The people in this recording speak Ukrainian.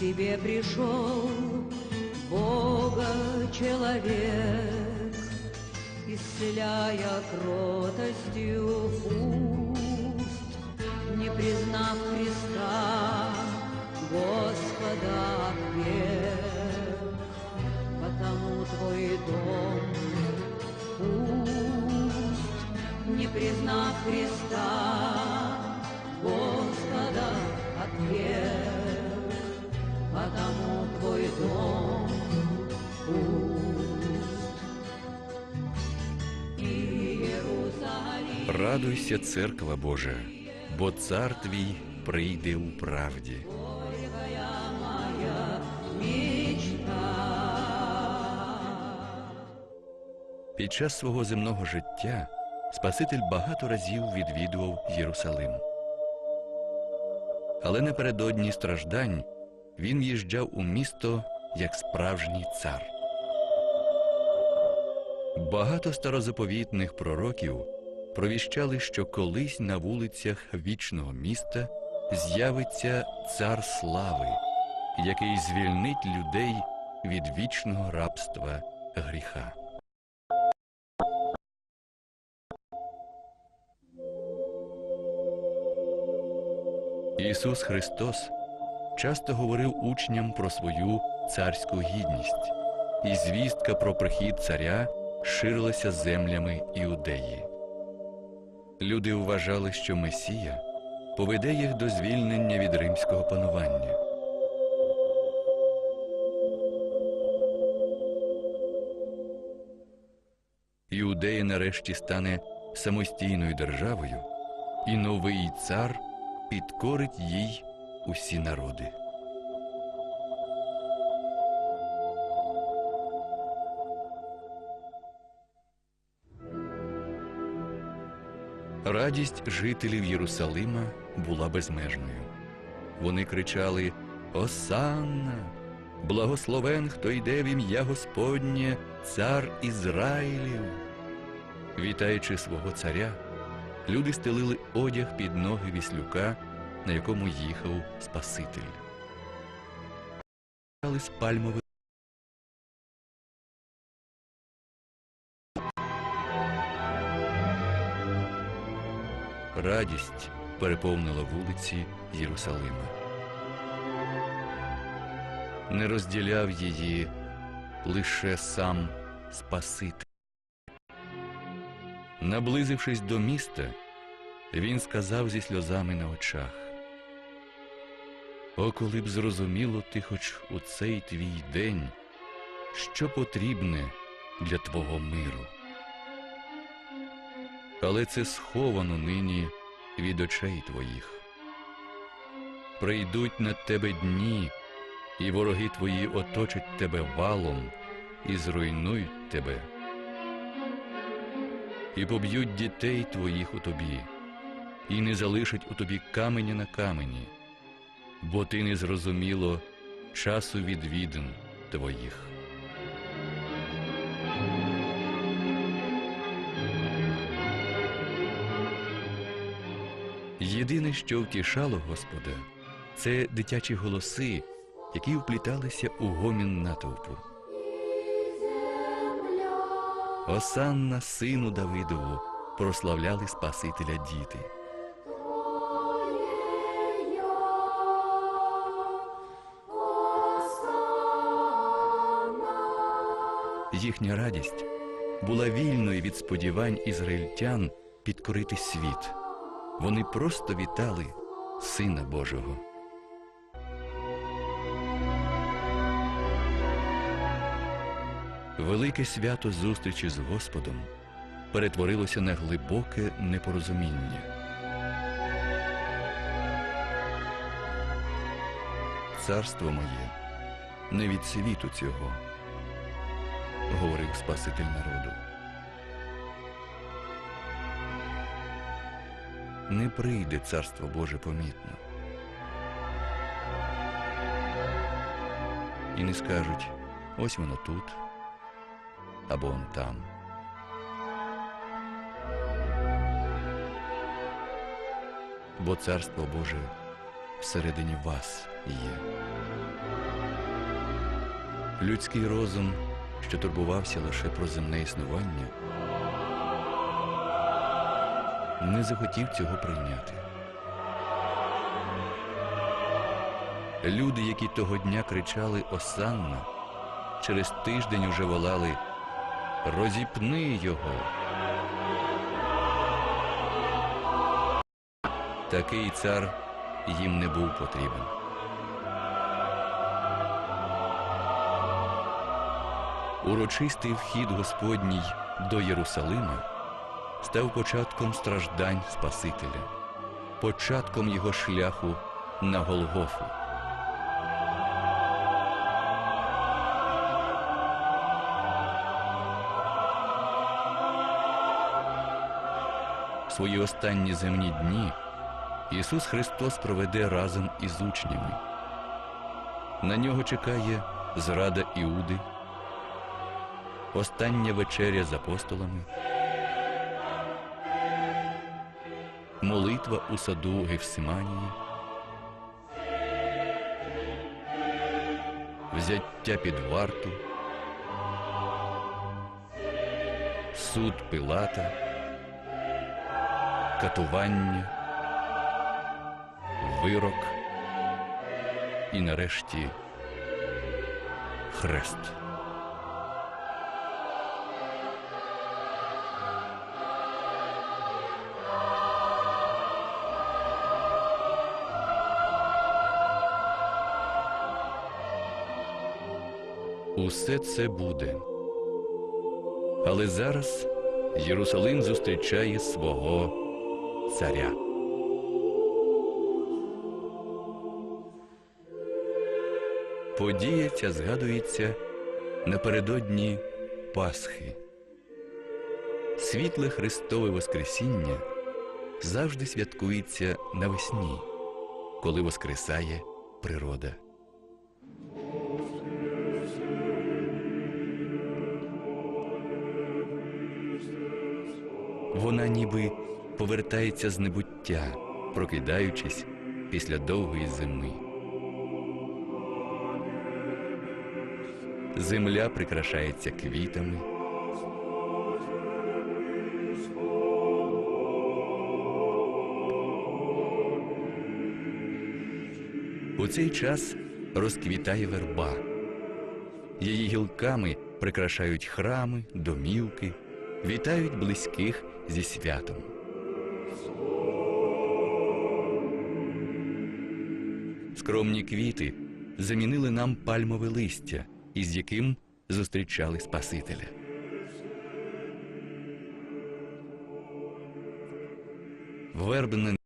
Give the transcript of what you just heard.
тебе пришел Бога человек, исцеляя кротостью уст, не признав Христа, Господа век, Радуйся, церква Божа, бо цар твій прийде у правді. Під час свого земного життя Спаситель багато разів відвідував Єрусалим. Але напередодні страждань він їжджав у місто як справжній цар. Багато старозаповітних пророків провіщали, що колись на вулицях вічного міста з'явиться цар слави, який звільнить людей від вічного рабства гріха. Ісус Христос часто говорив учням про свою царську гідність, і звістка про прихід царя ширилася землями Іудеї. Люди вважали, що Месія поведе їх до звільнення від римського панування. Іудея нарешті стане самостійною державою, і новий цар підкорить їй усі народи. Радість жителів Єрусалима була безмежною. Вони кричали Осанна! Благословен, хто йде в ім'я Господнє, цар Ізраїлів. Вітаючи свого царя, люди стелили одяг під ноги віслюка, на якому їхав Спаситель. З пальмових Радість переповнила вулиці Єрусалима. Не розділяв її лише сам Спаситель. Наблизившись до міста, він сказав зі сльозами на очах: О, коли б зрозуміло ти хоч у цей твій день, що потрібне для твого миру. Але це сховано нині від очей твоїх. Прийдуть над тебе дні, і вороги твої оточать тебе валом і зруйнують тебе, і поб'ють дітей твоїх у тобі, і не залишать у тобі каменя на камені, бо ти не зрозуміло часу відвідин твоїх. Єдине, що втішало Господа, це дитячі голоси, які впліталися у гомін натовпу. Осанна, сину Давидову, прославляли Спасителя діти. Їхня радість була вільною від сподівань ізраїльтян підкорити світ. Вони просто вітали Сина Божого. Велике свято зустрічі з Господом перетворилося на глибоке непорозуміння. Царство моє не від світу цього, говорив Спаситель народу. Не прийде царство Боже помітно. І не скажуть, ось воно тут або он там. Бо царство Боже всередині вас є. Людський розум, що турбувався лише про земне існування, не захотів цього прийняти. Люди, які того дня кричали Осанна, через тиждень уже волали Розіпни його. Такий цар їм не був потрібен. Урочистий вхід Господній до Єрусалима став початком страждань Спасителя, початком його шляху на Голгофу. Свої останні земні дні Ісус Христос проведе разом із учнями. На нього чекає зрада Іуди, остання вечеря з апостолами, молитва у саду Гефсиманії, взяття під варту, суд Пилата, катування, вирок. І нарешті хрест. Усе це буде. Але зараз Єрусалим зустрічає свого царя. Подія ця згадується напередодні Пасхи. Світле Христове Воскресіння завжди святкується навесні, коли воскресає природа. Вона ніби повертається з небуття, прокидаючись після довгої зими. Земля прикрашається квітами. У цей час розквітає верба. Її гілками прикрашають храми, домівки, вітають близьких зі святом. Скромні квіти замінили нам пальмове листя, із яким зустрічали Спасителя. Вербне